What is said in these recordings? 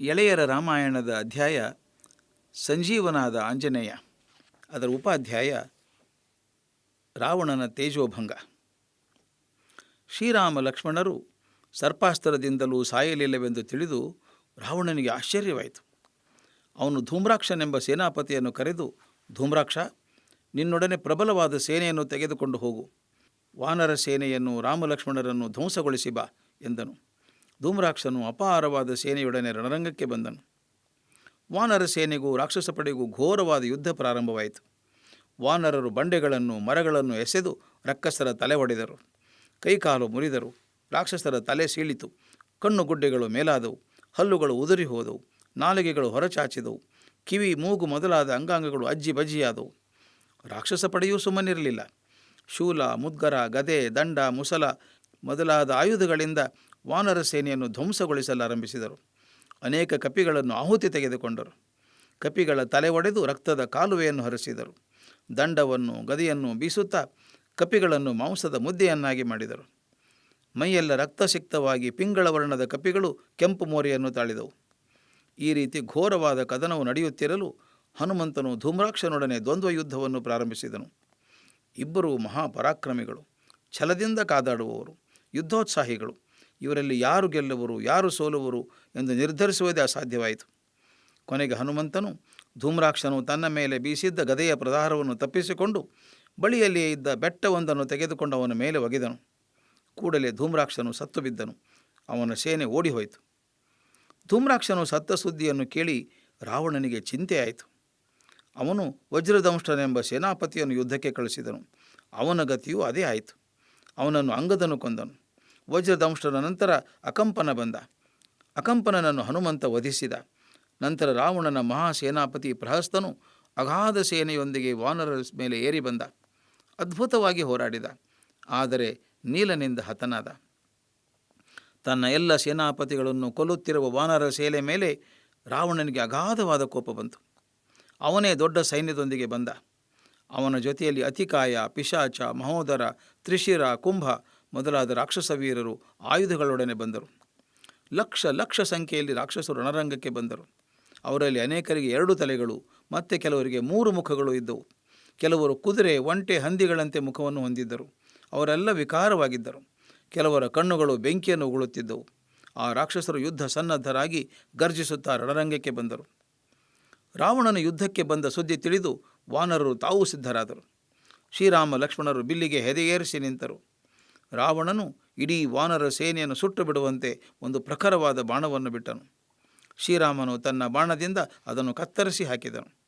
ಎಳೆಯರ ರಾಮಾಯಣದ ಅಧ್ಯಾಯ ಸಂಜೀವನಾದ ಆಂಜನೇಯ, ಅದರ ಉಪಾಧ್ಯಾಯ ರಾವಣನ ತೇಜೋಭಂಗ. ಶ್ರೀರಾಮ ಲಕ್ಷ್ಮಣರು ಸರ್ಪಾಸ್ತ್ರದಿಂದಲೂ ಸಾಯಲಿಲ್ಲವೆಂದು ತಿಳಿದು ರಾವಣನಿಗೆ ಆಶ್ಚರ್ಯವಾಯಿತು. ಅವನು ಧೂಮ್ರಾಕ್ಷನೆಂಬ ಸೇನಾಪತಿಯನ್ನು ಕರೆದು, ಧೂಮ್ರಾಕ್ಷ, ನಿನ್ನೊಡನೆ ಪ್ರಬಲವಾದ ಸೇನೆಯನ್ನು ತೆಗೆದುಕೊಂಡು ಹೋಗು. ವಾನರ ಸೇನೆಯನ್ನು ರಾಮಲಕ್ಷ್ಮಣರನ್ನು ಧ್ವಂಸಗೊಳಿಸಿ ಬಾ, ಎಂದನು. ಧೂಮ್ರಾಕ್ಷನು ಅಪಾರವಾದ ಸೇನೆಯೊಡನೆ ರಣರಂಗಕ್ಕೆ ಬಂದನು. ವಾನರ ಸೇನೆಗೂ ರಾಕ್ಷಸ ಪಡೆಗೂ ಘೋರವಾದ ಯುದ್ಧ ಪ್ರಾರಂಭವಾಯಿತು. ವಾನರರು ಬಂಡೆಗಳನ್ನು, ಮರಗಳನ್ನು ಎಸೆದು ರಕ್ಕಸರ ತಲೆ ಒಡೆದರು. ಕೈಕಾಲು ಮುರಿದರು. ರಾಕ್ಷಸರ ತಲೆ ಸೀಳಿತು. ಕಣ್ಣು ಗುಡ್ಡೆಗಳು ಮೇಲಾದವು. ಹಲ್ಲುಗಳು ಉದುರಿ ಹೋದವು. ನಾಲಿಗೆಗಳು ಹೊರಚಾಚಿದವು. ಕಿವಿ, ಮೂಗು ಮೊದಲಾದ ಅಂಗಾಂಗಗಳು ಅಜ್ಜಿ ಬಜ್ಜಿಯಾದವು. ರಾಕ್ಷಸ ಪಡೆಯೂ ಸುಮ್ಮನಿರಲಿಲ್ಲ. ಶೂಲ, ಮುದ್ಗರ, ಗದೆ, ದಂಡ, ಮುಸಲ ಮೊದಲಾದ ಆಯುಧಗಳಿಂದ ವಾನರ ಸೇನೆಯನ್ನು ಧ್ವಂಸಗೊಳಿಸಲಾರಂಭಿಸಿದರು. ಅನೇಕ ಕಪಿಗಳನ್ನು ಆಹುತಿ ತೆಗೆದುಕೊಂಡರು. ಕಪಿಗಳ ತಲೆ ಒಡೆದು ರಕ್ತದ ಕಾಲುವೆಯನ್ನು ಹರಿಸಿದರು. ದಂಡವನ್ನು, ಗದಿಯನ್ನು ಬೀಸುತ್ತಾ ಕಪಿಗಳನ್ನು ಮಾಂಸದ ಮುದ್ದೆಯನ್ನಾಗಿ ಮಾಡಿದರು. ಮೈಯೆಲ್ಲ ರಕ್ತಸಿಕ್ತವಾಗಿ ಪಿಂಗಳ ವರ್ಣದ ಕಪಿಗಳು ಕೆಂಪು ಮೋರೆಯನ್ನು ತಾಳಿದವು. ಈ ರೀತಿ ಘೋರವಾದ ಕದನವು ನಡೆಯುತ್ತಿರಲು ಹನುಮಂತನು ಧೂಮ್ರಾಕ್ಷನೊಡನೆ ದ್ವಂದ್ವ ಯುದ್ಧವನ್ನು ಪ್ರಾರಂಭಿಸಿದನು. ಇಬ್ಬರು ಮಹಾಪರಾಕ್ರಮಿಗಳು, ಛಲದಿಂದ ಕಾದಾಡುವವರು, ಯುದ್ಧೋತ್ಸಾಹಿಗಳು ಇವರಲ್ಲಿ ಯಾರು ಗೆಲ್ಲುವರು, ಯಾರು ಸೋಲುವರು ಎಂದು ನಿರ್ಧರಿಸುವುದೇ ಅಸಾಧ್ಯವಾಯಿತು. ಕೊನೆಗೆ ಹನುಮಂತನು ಧೂಮ್ರಾಕ್ಷನು ತನ್ನ ಮೇಲೆ ಬೀಸಿದ್ದ ಗದೆಯ ಪ್ರಧಾರವನ್ನು ತಪ್ಪಿಸಿಕೊಂಡು ಬಳಿಯಲ್ಲಿಯೇ ಇದ್ದ ಬೆಟ್ಟವೊಂದನ್ನು ತೆಗೆದುಕೊಂಡು ಅವನ ಮೇಲೆ ಒಗೆದನು. ಕೂಡಲೇ ಧೂಮ್ರಾಕ್ಷನು ಸತ್ತು ಬಿದ್ದನು. ಅವನ ಸೇನೆ ಓಡಿಹೋಯಿತು. ಧೂಮ್ರಾಕ್ಷನು ಸತ್ತ ಸುದ್ದಿಯನ್ನು ಕೇಳಿ ರಾವಣನಿಗೆ ಚಿಂತೆಯಾಯಿತು. ಅವನು ವಜ್ರದಂಷ್ಟನೆಂಬ ಸೇನಾಪತಿಯನ್ನು ಯುದ್ಧಕ್ಕೆ ಕಳಿಸಿದನು. ಅವನ ಗತಿಯೂ ಅದೇ ಆಯಿತು. ಅವನನ್ನು ಅಂಗದನು ಕೊಂದನು. ವಜ್ರದಂಷ್ಟನ ನಂತರ ಅಕಂಪನ ಬಂದ. ಅಕಂಪನನನ್ನು ಹನುಮಂತ ವಧಿಸಿದ. ನಂತರ ರಾವಣನ ಮಹಾಸೇನಾಪತಿ ಪ್ರಹಸ್ತನು ಅಗಾಧ ಸೇನೆಯೊಂದಿಗೆ ವಾನರರ ಮೇಲೆ ಏರಿ ಬಂದ. ಅದ್ಭುತವಾಗಿ ಹೋರಾಡಿದ. ಆದರೆ ನೀಲನಿಂದ ಹತನಾದ. ತನ್ನ ಎಲ್ಲ ಸೇನಾಪತಿಗಳನ್ನು ಕೊಲ್ಲುತ್ತಿರುವ ವಾನರ ಸೇಲೆ ಮೇಲೆ ರಾವಣನಿಗೆ ಅಗಾಧವಾದ ಕೋಪ ಬಂತು. ಅವನೇ ದೊಡ್ಡ ಸೈನ್ಯದೊಂದಿಗೆ ಬಂದ. ಅವನ ಜೊತೆಯಲ್ಲಿ ಅತಿಕಾಯ, ಪಿಶಾಚ, ಮಹೋದರ, ತ್ರಿಶಿರ, ಕುಂಭ ಮೊದಲಾದ ರಾಕ್ಷಸ ವೀರರು ಆಯುಧಗಳೊಡನೆ ಬಂದರು. ಲಕ್ಷ ಲಕ್ಷ ಸಂಖ್ಯೆಯಲ್ಲಿ ರಾಕ್ಷಸರು ರಣರಂಗಕ್ಕೆ ಬಂದರು. ಅವರಲ್ಲಿ ಅನೇಕರಿಗೆ ಎರಡು ತಲೆಗಳು, ಮತ್ತೆ ಕೆಲವರಿಗೆ ಮೂರು ಮುಖಗಳು ಇದ್ದವು. ಕೆಲವರು ಕುದುರೆ, ಒಂಟೆ, ಹಂದಿಗಳಂತೆ ಮುಖವನ್ನು ಹೊಂದಿದ್ದರು. ಅವರೆಲ್ಲ ವಿಕಾರವಾಗಿದ್ದರು. ಕೆಲವರ ಕಣ್ಣುಗಳು ಬೆಂಕಿಯನ್ನು ಉಗುಳುತ್ತಿದ್ದವು. ಆ ರಾಕ್ಷಸರು ಯುದ್ಧ ಸನ್ನದ್ಧರಾಗಿ ಗರ್ಜಿಸುತ್ತಾ ರಣರಂಗಕ್ಕೆ ಬಂದರು. ರಾವಣನ ಯುದ್ಧಕ್ಕೆ ಬಂದ ಸುದ್ದಿ ತಿಳಿದು ವಾನರರು ತಾವೂ ಸಿದ್ಧರಾದರು. ಶ್ರೀರಾಮ ಲಕ್ಷ್ಮಣರು ಬಿಲ್ಲಿಗೆ ಹೆದೆಯೇರಿಸಿ ನಿಂತರು. ರಾವಣನು ಇಡೀ ವಾನರ ಸೇನೆಯನ್ನು ಸುಟ್ಟು ಬಿಡುವಂತೆ ಒಂದು ಪ್ರಖರವಾದ ಬಾಣವನ್ನು ಬಿಟ್ಟನು. ಶ್ರೀರಾಮನು ತನ್ನ ಬಾಣದಿಂದ ಅದನ್ನು ಕತ್ತರಿಸಿ ಹಾಕಿದನು.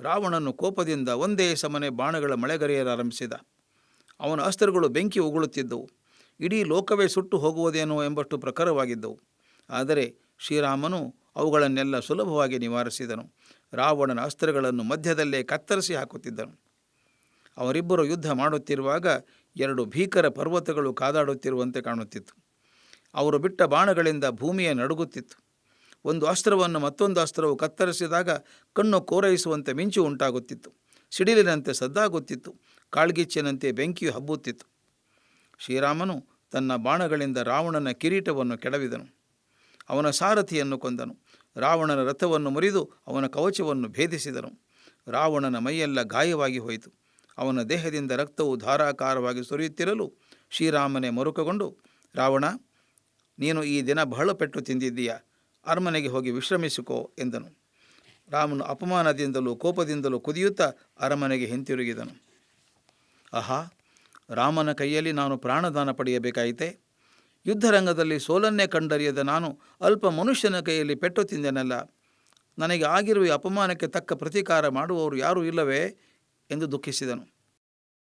ರಾವಣನು ಕೋಪದಿಂದ ಒಂದೇ ಸಮನೆ ಬಾಣಗಳ ಮಳೆಗರೆಯಲಾರಂಭಿಸಿದ. ಅವನ ಅಸ್ತ್ರಗಳು ಬೆಂಕಿ ಉಗುಳುತ್ತಿದ್ದವು. ಇಡೀ ಲೋಕವೇ ಸುಟ್ಟು ಹೋಗುವುದೇನೋ ಎಂಬಷ್ಟು ಪ್ರಖರವಾಗಿದ್ದವು. ಆದರೆ ಶ್ರೀರಾಮನು ಅವುಗಳನ್ನೆಲ್ಲ ಸುಲಭವಾಗಿ ನಿವಾರಿಸಿದನು. ರಾವಣನ ಅಸ್ತ್ರಗಳನ್ನು ಮಧ್ಯದಲ್ಲೇ ಕತ್ತರಿಸಿ ಹಾಕುತ್ತಿದ್ದನು. ಅವರಿಬ್ಬರು ಯುದ್ಧ ಮಾಡುತ್ತಿರುವಾಗ ಎರಡು ಭೀಕರ ಪರ್ವತಗಳು ಕಾದಾಡುತ್ತಿರುವಂತೆ ಕಾಣುತ್ತಿತ್ತು. ಅವರು ಬಿಟ್ಟ ಬಾಣಗಳಿಂದ ಭೂಮಿಯ ನಡುಗುತ್ತಿತ್ತು. ಒಂದು ಅಸ್ತ್ರವನ್ನು ಮತ್ತೊಂದು ಅಸ್ತ್ರವು ಕತ್ತರಿಸಿದಾಗ ಕಣ್ಣು ಕೋರೈಸುವಂತೆ ಮಿಂಚು ಉಂಟಾಗುತ್ತಿತ್ತು. ಸಿಡಿಲಿನಂತೆ ಸದ್ದಾಗುತ್ತಿತ್ತು. ಕಾಳ್ಗಿಚ್ಚಿನಂತೆ ಬೆಂಕಿಯು ಹಬ್ಬುತ್ತಿತ್ತು. ಶ್ರೀರಾಮನು ತನ್ನ ಬಾಣಗಳಿಂದ ರಾವಣನ ಕಿರೀಟವನ್ನು ಕೆಡವಿದನು. ಅವನ ಸಾರಥಿಯನ್ನು ಕೊಂದನು. ರಾವಣನ ರಥವನ್ನು ಮುರಿದು ಅವನ ಕವಚವನ್ನು ಭೇದಿಸಿದನು. ರಾವಣನ ಮೈಯೆಲ್ಲ ಗಾಯವಾಗಿ ಹೋಯಿತು. ಅವನ ದೇಹದಿಂದ ರಕ್ತವು ಧಾರಾಕಾರವಾಗಿ ಸುರಿಯುತ್ತಿರಲು ಶ್ರೀರಾಮನೇ ಮರುಕಗೊಂಡು, ರಾವಣ, ನೀನು ಈ ದಿನ ಬಹಳ ಪೆಟ್ಟು ತಿಂದಿದ್ದೀಯ? ಅರಮನೆಗೆ ಹೋಗಿ ವಿಶ್ರಮಿಸಿಕೋ ಎಂದನು. ರಾಮನು ಅಪಮಾನದಿಂದಲೂ ಕೋಪದಿಂದಲೂ ಕುದಿಯುತ್ತಾ ಅರಮನೆಗೆ ಹಿಂತಿರುಗಿದನು. ಆಹಾ, ರಾಮನ ಕೈಯಲ್ಲಿ ನಾನು ಪ್ರಾಣದಾನ ಪಡೆಯಬೇಕಾಯಿತೆ? ಯುದ್ಧರಂಗದಲ್ಲಿ ಸೋಲನ್ನೇ ಕಂಡರಿಯದ ನಾನು ಅಲ್ಪ ಮನುಷ್ಯನ ಕೈಯಲ್ಲಿ ಪೆಟ್ಟು ತಿಂದೆನಲ್ಲ. ನನಗೆ ಆಗಿರುವ ಅಪಮಾನಕ್ಕೆ ತಕ್ಕ ಪ್ರತೀಕಾರ ಮಾಡುವವರು ಯಾರೂ ಇಲ್ಲವೇ? ಎಂದು ದುಃಖಿಸಿದನು.